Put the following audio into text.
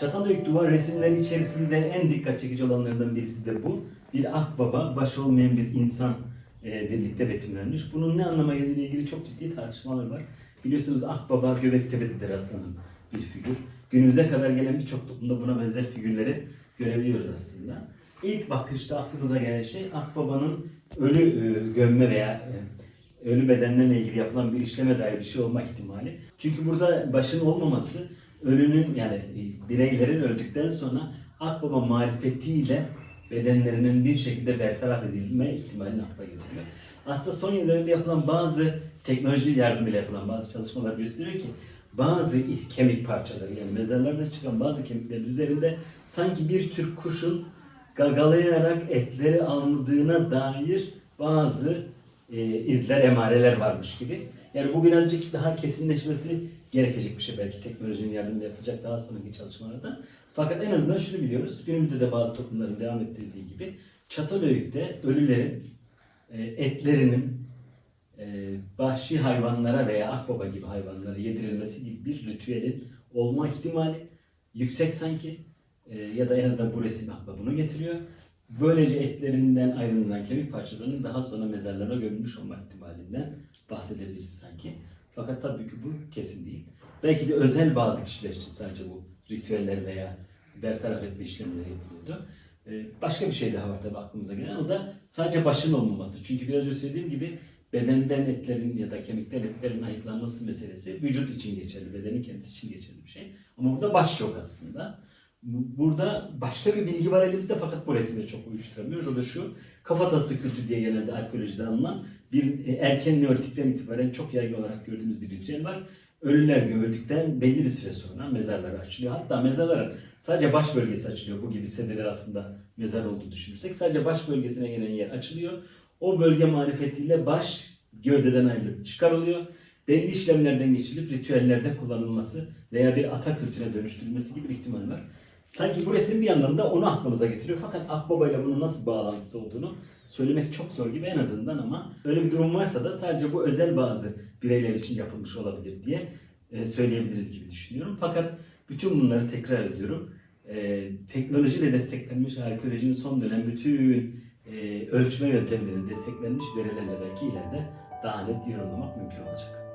Çatalhöyük duvar resimleri içerisinde en dikkat çekici olanlarından birisi de bu. Bir akbaba, baş olmayan bir insan e, birlikte betimlenmiş. Bunun ne anlama geldiğiyle ilgili çok ciddi tartışmalar var. Biliyorsunuz akbaba Göbektepe'dedir rastlanan bir figür. Günümüze kadar gelen birçok toplumda buna benzer figürleri görebiliyoruz aslında. İlk bakışta aklımıza gelen şey akbabanın ölü e, gömme veya e, ölü bedenlerle ilgili yapılan bir işleme dair bir şey olma ihtimali. Çünkü burada başın olmaması ölünün yani e, bireylerin öldükten sonra akbaba marifetiyle bedenlerinin bir şekilde bertaraf edilme ihtimalini akla getiriyor. Aslında son yıllarda yapılan bazı teknoloji yardımıyla yapılan bazı çalışmalar gösteriyor ki bazı kemik parçaları yani mezarlarda çıkan bazı kemiklerin üzerinde sanki bir tür kuşun gagalayarak etleri alındığına dair bazı e, izler, emareler varmış gibi. Yani bu birazcık daha kesinleşmesi gerekecek bir şey belki teknolojinin yardımıyla yapılacak daha sonraki çalışmalarda. Fakat en azından şunu biliyoruz. Günümüzde de bazı toplumların devam ettirdiği gibi Çatalhöyük'te ölülerin e, etlerinin e, vahşi hayvanlara veya akbaba gibi hayvanlara yedirilmesi gibi bir ritüelin olma ihtimali yüksek sanki E, ya da en azından bu resim akla bunu getiriyor. Böylece etlerinden ayrılan kemik parçalarının daha sonra mezarlara gömülmüş olma ihtimalinden bahsedebiliriz sanki. Fakat tabii ki bu kesin değil. Belki de özel bazı kişiler için sadece bu ritüeller veya bertaraf etme işlemleri yapılıyordu. Ee, Başka bir şey daha var tabii aklımıza gelen. O da sadece başın olmaması. Çünkü biraz önce söylediğim gibi bedenden etlerin ya da kemikten etlerin ayıklanması meselesi vücut için geçerli, bedenin kendisi için geçerli bir şey. Ama burada baş yok aslında. Bu- Burada başka bir bilgi var elimizde fakat bu resimle çok uyuşturamıyoruz. O da şu, kafatası kültü diye genelde arkeolojide anılan bir e, erken neolitikten itibaren çok yaygın olarak gördüğümüz bir ritüel var. Ölüler gömüldükten belli bir süre sonra mezarlar açılıyor. Hatta mezarların sadece baş bölgesi açılıyor. Bu gibi sedirler altında mezar olduğu düşünürsek sadece baş bölgesine gelen yer açılıyor. O bölge marifetiyle baş gövdeden ayrılıp çıkarılıyor. Belli işlemlerden geçilip ritüellerde kullanılması veya bir ata kültüre dönüştürülmesi gibi bir ihtimal var. Sanki bu resim bir yandan da onu aklımıza getiriyor. Fakat Akbaba ile bunun nasıl bağlantısı olduğunu söylemek çok zor gibi en azından ama öyle bir durum varsa da sadece bu özel bazı bireyler için yapılmış olabilir diye e, söyleyebiliriz gibi düşünüyorum. Fakat bütün bunları tekrar ediyorum. E, teknolojiyle desteklenmiş arkeolojinin son dönem bütün e, ölçme yöntemlerinin desteklenmiş verilerle belki ileride daha net yorumlamak mümkün olacak.